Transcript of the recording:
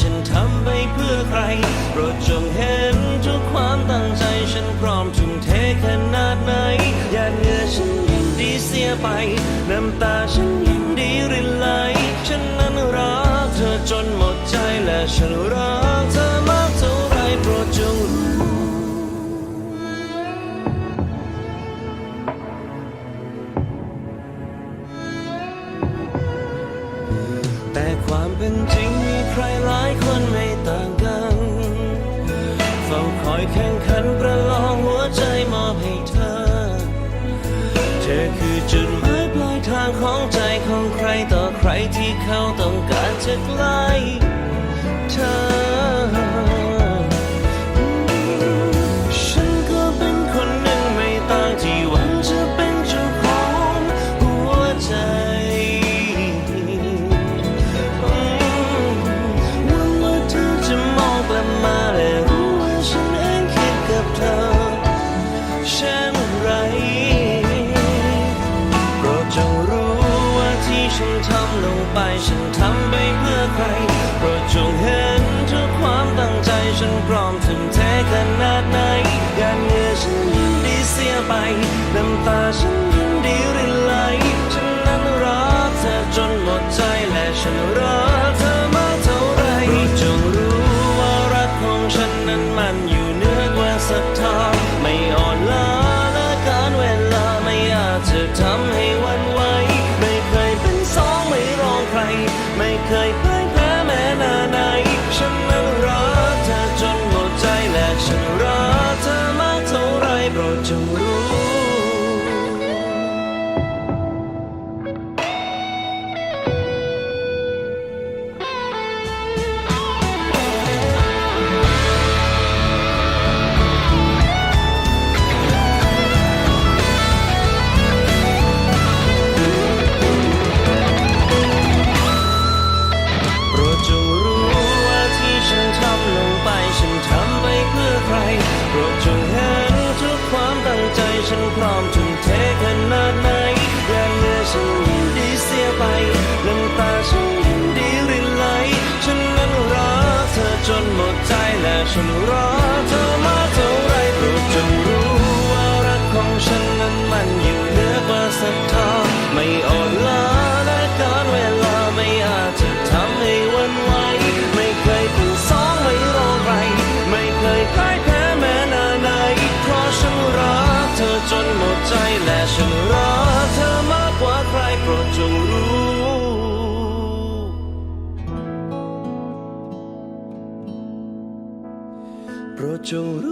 ฉันทำไปเพื่อใคร โปรดจงเห็นทุกความตั้งใจฉันพร้อมทุ่มเทขนาดไหนอยาเหงื่อฉันยินดีเสียไป น้ำตาฉันยินดีรินไหล ฉันนั้นรักเธอจนหมดใจและฉันรัก เราคอยแข่งขันประลองหัวใจมอบให้เธอ เธอคือจุดหมายปลายทางของใจของใครต่อใครที่เขาต้องการจะใกล้เธอ ฉันทำลงไป ฉันทำไปเพื่อใครโปรดจงเห็นทุกความตั้งใจ ฉันพร้อมทุ่มเทขนาดไหน ใจและฉันรัก প্রচুর।